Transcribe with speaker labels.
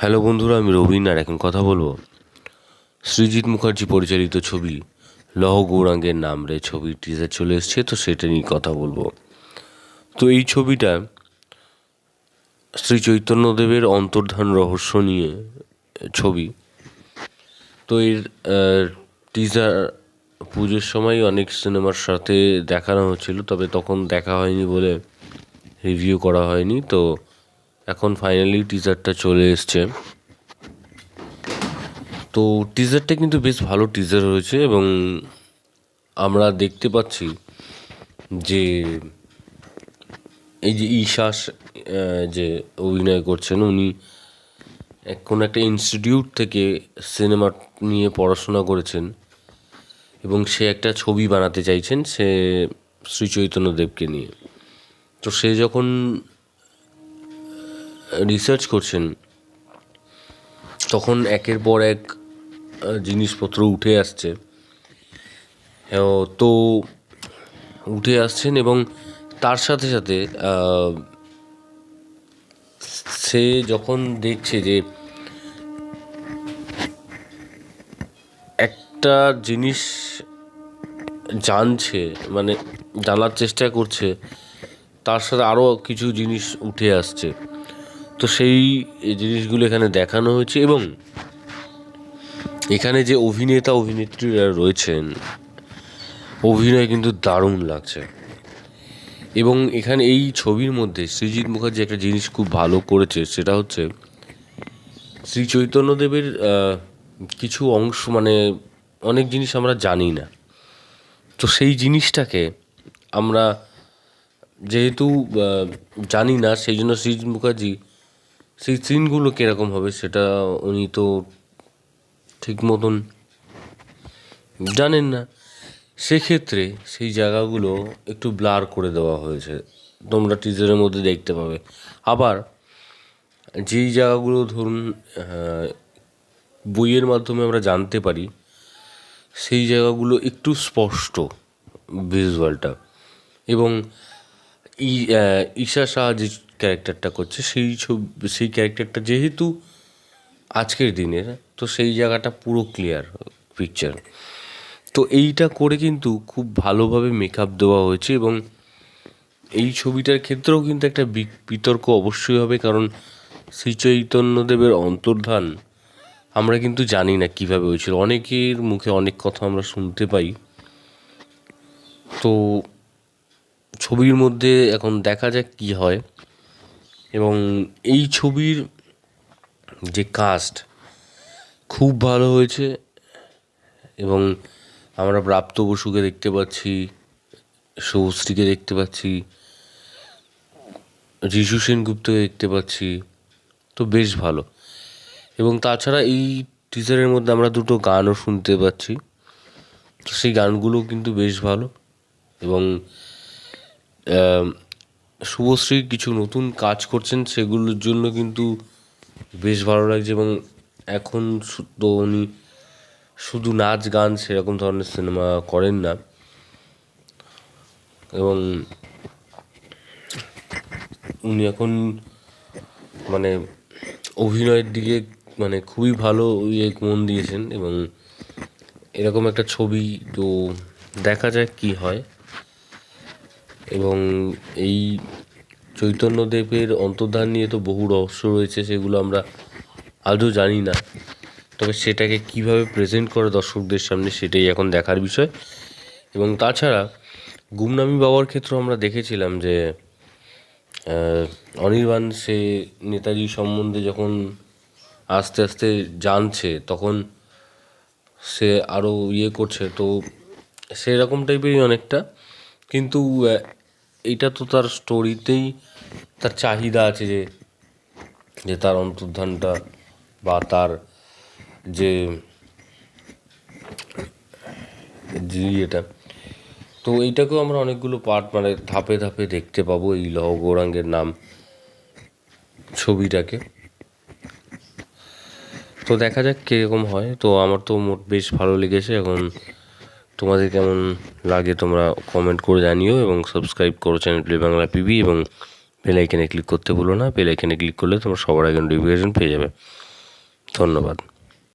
Speaker 1: Hello বন্ধুরা, আমি রবীন আর এখন কথা বলব সৃজিৎ মুখার্জি পরিচালিত ছবি লহ গৌরাঙ্গের নাম রে ছবি টিজার চলে এসছে, তো সেটা নিয়ে কথা বলব। তো এই ছবিটা শ্রী চৈতন্যদেবের অন্তর্ধান রহস্য নিয়ে ছবি। তো এর টিজার পুজোর সময় অনেক সিনেমার সাথে দেখানো হচ্ছিল, তবে তখন দেখা হয়নি বলে রিভিউ করা হয়নি, তো এখন ফাইনালি টিজারটা চলে এসছে। তো টিজারটা কিন্তু বেশ ভালো টিজার হয়েছে এবং আমরা দেখতে পাচ্ছি যে এই যে ঈশাস যে অভিনয় করছেন, উনি কোনো একটা ইনস্টিটিউট থেকে সিনেমা নিয়ে পড়াশোনা করেছেন এবং সে একটা ছবি বানাতে চাইছেন সে শ্রী চৈতন্যদেবকে নিয়ে। তো সে যখন রিসার্চ করছেন, তখন একের পর এক জিনিসপত্র উঠে আসছে। তো উঠে আসছেন এবং তার সাথে সাথে সে যখন দেখছে যে একটা জিনিস জানছে মানে জানার চেষ্টা করছে, তার সাথে আরও কিছু জিনিস উঠে আসছে। তো সেই জিনিসগুলো এখানে দেখানো হয়েছে এবং এখানে যে অভিনেতা, অভিনেত্রীরা রয়েছেন, অভিনয় কিন্তু দারুণ লাগছে। এবং এখানে এই ছবির মধ্যে সৃজিৎ মুখার্জি একটা জিনিস খুব ভালো করেছে, সেটা হচ্ছে শ্রী চৈতন্যদেবের কিছু অংশ মানে অনেক জিনিস আমরা জানি না। তো সেই জিনিসটাকে আমরা যেহেতু জানি না, সেই জন্য সৃজিৎ মুখার্জি সেই সিনগুলো কীরকম হবে সেটা উনি তো ঠিক মতন জানেন না। সেক্ষেত্রে সেই জায়গাগুলো একটু ব্লার করে দেওয়া হয়েছে। তোমরা টিজারের মধ্যে দেখতে পাবে। আবার যেই জায়গাগুলো ধরুন বইয়ের মাধ্যমে আমরা জানতে পারি, সেই জায়গাগুলো একটু স্পষ্ট ভিজুয়ালটা এবং ঈশা শাহ যে ক্যারেক্টারটা করছে, সেই ছবি, সেই ক্যারেক্টারটা যেহেতু আজকের দিনের, তো সেই জায়গাটা পুরো ক্লিয়ার পিকচার তো এইটা করে কিন্তু খুব ভালোভাবে মেকআপ দেওয়া হয়েছে এবং এই ছবিটার ক্ষেত্রেও কিন্তু একটা বিতর্ক অবশ্যই হবে, কারণ শ্রী চৈতন্যদেবের অন্তর্ধান আমরা কিন্তু জানি না কীভাবে হয়েছিল। অনেকের মুখে অনেক কথা আমরা শুনতে পাই। তো ছবির মধ্যে এখন দেখা যাক কি হয়। এবং এই ছবির যে কাস্ট খুব ভালো হয়েছে এবং আমরা প্রাপ্ত বসুকে দেখতে পাচ্ছি, সৌশ্রীকে দেখতে পাচ্ছি যিশু সেনগুপ্তকে দেখতে পাচ্ছি, তো বেশ ভালো। এবং তাছাড়া এই টিজারের মধ্যে আমরা দুটো গানও শুনতে পাচ্ছি সেই গানগুলো কিন্তু বেশ ভালো এবং শুভশ্রী কিছু নতুন কাজ করছেন, সেগুলোর জন্য কিন্তু বেশ ভালো লাগছে এবং এখন তো উনি শুধু নাচ, গান সেরকম ধরনের সিনেমা করেন না। এবং উনি এখন মানে অভিনয়ের দিকে মানে খুবই ভালো ইয়ে মন দিয়েছেন এবং এরকম একটা ছবি তো দেখা যাক কি হয়। এবং এই চৈতন্যদেবের অন্তর্ধান নিয়ে তো বহু রহস্য রয়েছে, সেগুলো আমরা আজও জানি না। তবে সেটাকে কীভাবে প্রেজেন্ট করে দর্শকদের সামনে সেটাই এখন দেখার বিষয়। এবং তাছাড়া গুমনামি বাবার ক্ষেত্রেও আমরা দেখেছিলাম যে অনির্বাণ সে নেতাজি সম্বন্ধে যখন আস্তে আস্তে জানছে, তখন সে আরও ইয়ে করছে। তো সেরকম টাইপেরই অনেকটা। কিন্তু এইটা তো তার স্টোরিতেই তার চাহিদা আছে যে যে তার অন্তর্ধানটা বা তার যে ইয়েটা। তো এইটাকেও আমরা অনেকগুলো পার্ট মানে ধাপে ধাপে দেখতে পাবো এই লহ গৌরাঙ্গের নাম ছবিটাকে। তো দেখা যাক কীরকম হয়। তো আমার তো মোট বেশ ভালো লেগেছে। এখন তোমাদের কেমন লাগে তোমরা কমেন্ট করে জানিও এবং সাবস্ক্রাইব করো চ্যানেল প্লে বাংলা পিবি এবং বেলাইকেনে ক্লিক করতে ভুলো না। বেলাইকেনে ক্লিক করলে তোমরা সবার আগে নোটিফিকেশন পেয়ে যাবে। ধন্যবাদ।